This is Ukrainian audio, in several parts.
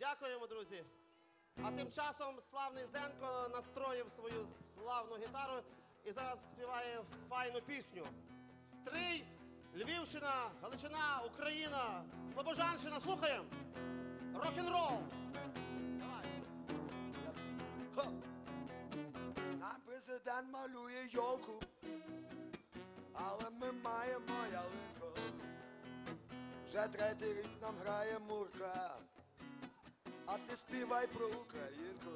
Дякуємо, друзі. А тим часом славний Зенко настроїв свою славну гітару і зараз співає файну пісню. Стрий, Львівщина, Галичина, Україна, Слобожанщина. Слухаємо. Рок-н-рол. Нам президент малює йолку, але ми маємо ялинку. Вже третій рік нам грає мурка, а ти співай про Українку.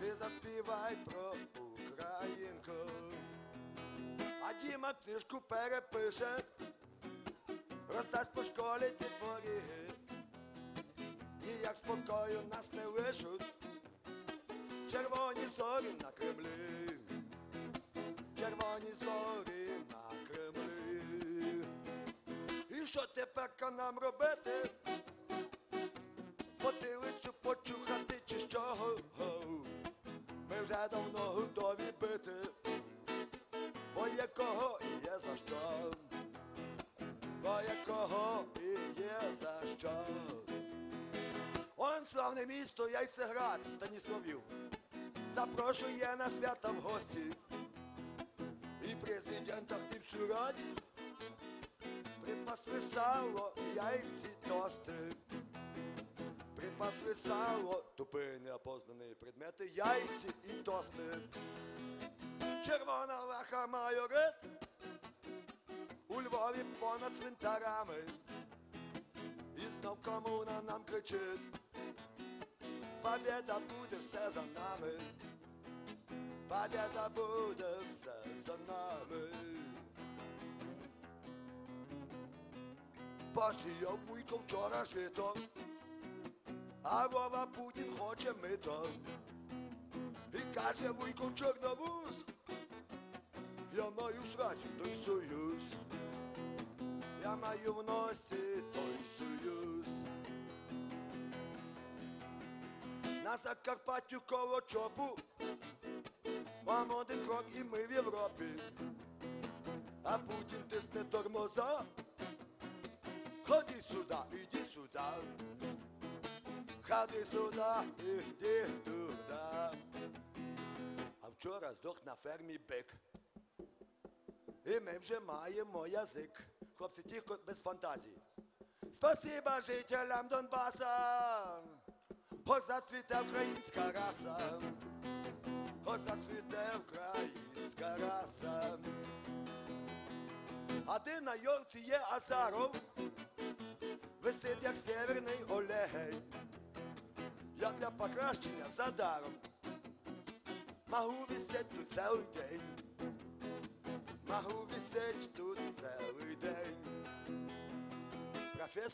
Ти заспівай про Українку. А Діма книжку перепише, роздасть по школі ті творі. Ніяк спокою нас не лишуть червоні зорі на Кремлі, червоні зорі на Кремлі. І що тепер нам робити? Вже давно готові бити, бо є кого і є за що, бо є кого і є за що. Он славне місто Яйцеград, Станіславів. Запрошує на свята в гості. І президента, і всю радь. Припасли сало, яйці, тости. Припасли сало, тупий неопознаний предмети, яйці і тости. Червона лаха майорит. У Львові понад цвинтарами. І знов комуна нам кричить. Побєда буде все за нами. Побєда буде все за нами. Посіяв вуйко вчора жито, а Вова Путін хоче мито. І каже вуйко чорновуз, я маю срачу той союз. Я маю в носі той союз. На Закарпаттю коло чопу, вам один крок і ми в Європі. А Путін тисне тормоза. Ходи сюди, іди сюди. Ходи сюди, іди туди. А вчора здох на фермі бик. І ми вже маємо язик. Хлопці, тихо без фантазії. Спасибо жителям Донбаса. Ось зацвіте українська раса. Ось зацвіте українська раса. А де на йорці є Азаров, висить як северний олегень. ja dla pokraszczenia za darmo. Mahu wisieć tu cały dzień, mahu wisieć tu cały dzień. Professor